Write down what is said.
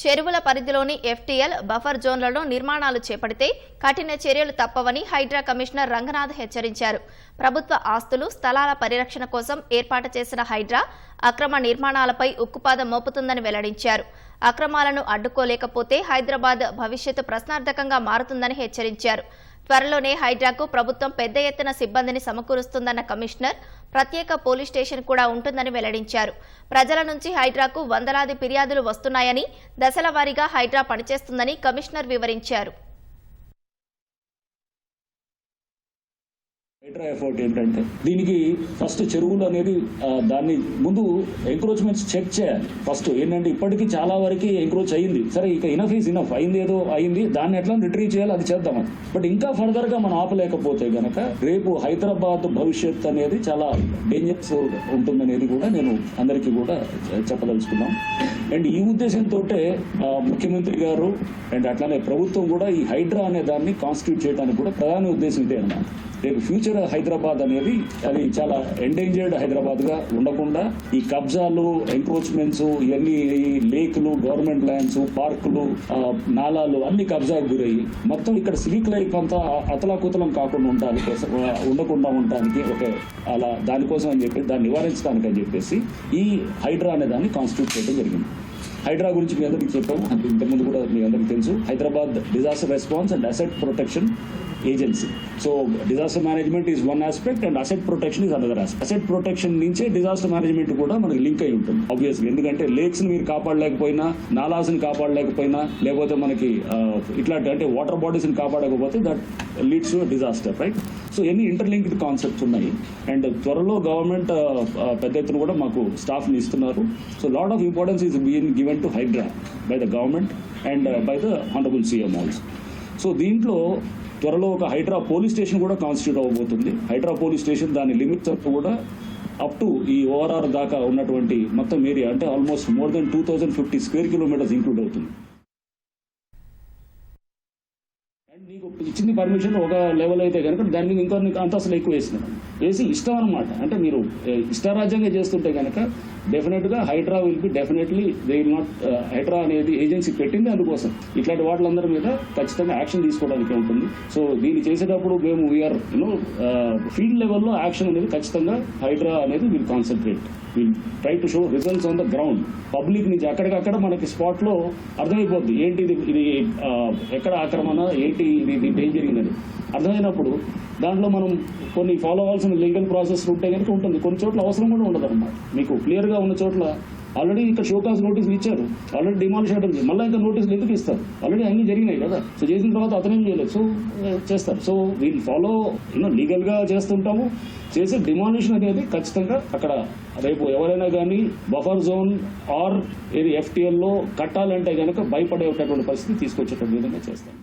చెరువుల పరిధిలోని FTL buffer జోన్లలో నిర్మాణాలు చేపడితే కఠిన చర్యలు తప్పవని హైడ్రా కమిషనర్ రంగనాథ్ హెచ్చరించారు. ప్రభుత్వ ఆస్తులు స్థలాల పరిరక్షణ కోసం ఏర్పాటు చేసిన హైడ్రా అక్రమ నిర్మాణాలపై ఉక్కుపాదం మోపుతుందని వెల్లడించారు. అక్రమాలను అడ్డుకోలేకపోతే హైదరాబాద్ భవిష్యత్తు ప్రశ్నార్థకంగా మారుతుందని హెచ్చరించారు. త్వరలోనే హైడ్రాకు ప్రభుత్వం పెద్ద ఎత్తున సిబ్బందిని సమకూరుస్తుందన్న కమిషనర్ ప్రత్యేక పోలీస్ స్టేషన్ కూడా ఉంటుందని వెల్లడించారు. ప్రజల నుంచి హైడ్రాకు వందలాది ఫిర్యాదులు వస్తున్నాయని దశల వారీగా హైడ్రా పనిచేస్తుందని కమిషనర్ వివరించారు. హైడ్రా ఎఫర్ట్ ఏంటంటే దీనికి ఫస్ట్ చెరువులు అనేది దాన్ని ముందు ఎంక్రోచ్మెంట్స్ చెక్ చేయాలి. ఫస్ట్ ఏంటంటే ఇప్పటికీ చాలా వరకు ఎంక్రోచ్ అయింది. సరే ఇక ఇనఫ్ ఈజ్ ఇనఫ్ అయింది ఏదో అయింది. దాన్ని ఎట్లా రిట్రీవ్ చేయాలి అది చేద్దాం బట్ ఇంకా ఫర్దర్గా మనం ఆపలేకపోతే గనక రేపు హైదరాబాద్ భవిష్యత్ అనేది చాలా డేంజరస్ ఉంటుందనేది కూడా నేను అందరికీ కూడా చెప్పదలుచుకున్నాం. అండ్ ఈ ఉద్దేశంతో ముఖ్యమంత్రి గారు అండ్ అట్లానే ప్రభుత్వం కూడా ఈ హైడ్రా అనే దాన్ని కాన్స్టిట్యూట్ చేయడానికి కూడా ప్రధాన ఉద్దేశం ఇదే అన్నమాట. రేపు ఫ్యూచర్ హైదరాబాద్ అనేది అది చాలా ఎండేంజర్డ్ హైదరాబాద్గా ఉండకుండా ఈ కబ్జాలు ఎంక్రోచ్మెంట్స్ ఇవన్నీ ఈ లేకులు గవర్నమెంట్ ల్యాండ్స్ పార్కులు నాలాలు అన్ని కబ్జాకు గురయ్యి మొత్తం ఇక్కడ సివిక్ లైఫ్ అంతా అతలాకుతలం కాకుండా ఉండడానికి ఉండకుండా ఉండడానికి ఒక అలా దానికోసం అని చెప్పి దాన్ని నివారించడానికి అని చెప్పేసి ఈ హైడ్రా అనే దాన్ని కాన్స్టిట్యూట్ చేయడం జరిగింది. హైడ్రా గురించి మీ అందరికీ చెప్పాము అంటే ఇంతకుముందు కూడా మీ అందరికీ తెలుసు. Hyderabad disaster response and asset protection agency so disaster management is one aspect and asset protection is another aspect asset protection నుంచే డిజాస్టర్ మేనేజ్మెంట్ కూడా మనకి లింక్ అయి ఉంటుంది. ఆబ్వియస్లీ ఎందుకంటే లేక్స్ని మీరు కాపాడలేకపోయినా నాలాస్ని కాపాడలేకపోయినా లేకపోతే మనకి ఇట్లాంటి అంటే వాటర్ బాడీస్ని కాపాడకపోతే that leads to disaster right so ఎన్ని ఇంటర్లింక్డ్ కాన్సెప్ట్స్ ఉన్నాయి. అండ్ త్వరలో గవర్నమెంట్ పెద్ద ఎత్తున కూడా మాకు స్టాఫ్ని ఇస్తున్నారు. So lot of importance is been given to Hydraa by the government and by the honourable CM also so దీంట్లో త్వరలో ఒక హైడ్రా పోలీస్ స్టేషన్ కూడా కాన్స్టిట్యూట్ అవ్వబోతుంది. హైడ్రా పోలీస్ స్టేషన్ దాని లిమిట్స్ అప్ కూడా అప్ టు ఈ ఓఆర్ఆర్ దాకా ఉన్నటువంటి మొత్తం ఏరియా అంటే almost more than two thousand fifty square kilometres include అవుతుంది. అండ్ నీకు ఇచ్చింది పర్మిషన్ ఒక లెవెల్ అయితే కనుక దాని మీద ఇంకో నీకు అంతస్తులు ఎక్కువ వేసినారు వేసి ఇష్టం అనమాట అంటే మీరు ఇష్టారాజ్యంగా చేస్తుంటే కనుక డెఫినెట్గా Hydraa will be definitely they will not Hydraa అనేది ఏజెన్సీ పెట్టింది అందుకోసం. ఇట్లాంటి వాటిలందరి మీద ఖచ్చితంగా యాక్షన్ తీసుకోవడానికి ఉంటుంది. సో దీన్ని చేసేటప్పుడు మేము we are you know field లెవెల్లో యాక్షన్ అనేది ఖచ్చితంగా హైడ్రా అనేది will concentrate will try to show results on the ground public నుంచి అక్కడికక్కడ మనకి స్పాట్లో అర్థమైపోద్ది. ఏంటి ఇది ఇది ఎక్కడ ఆక్రమణ ఏంటి దీంట్లో ఏం జరిగిందని అర్థమైనప్పుడు దాంట్లో మనం కొన్ని ఫాలో అవ్వాల్సిన లీగల్ ప్రాసెస్ ఉంటే కనుక ఉంటుంది. కొన్ని చోట్ల అవసరం కూడా ఉండదు అన్నమాట మీకు క్లియర్గా ఉన్న చోట్ల ఆల్రెడీ ఇక్కడ షోకాస్ నోటీసులు ఇచ్చారు. ఆల్రెడీ డిమాలిష్ అయ్యడం మళ్ళీ ఇంకా నోటీసులు ఎందుకు ఇస్తారు? ఆల్రెడీ అన్ని జరిగినాయి కదా. సో చేసిన తర్వాత అతనేం చేయలేదు. సో చేస్తారు. సో వీళ్ళు ఫాలో యూనో లీగల్గా చేస్తుంటాము. చేసే డిమాలిషన్ అనేది ఖచ్చితంగా అక్కడ రేపు ఎవరైనా కానీ బఫర్ జోన్ ఆర్ ఏది ఎఫ్టీఎల్లో కట్టాలంటే కనుక భయపడేటటువంటి పరిస్థితి తీసుకొచ్చేటువంటి విధంగా చేస్తాం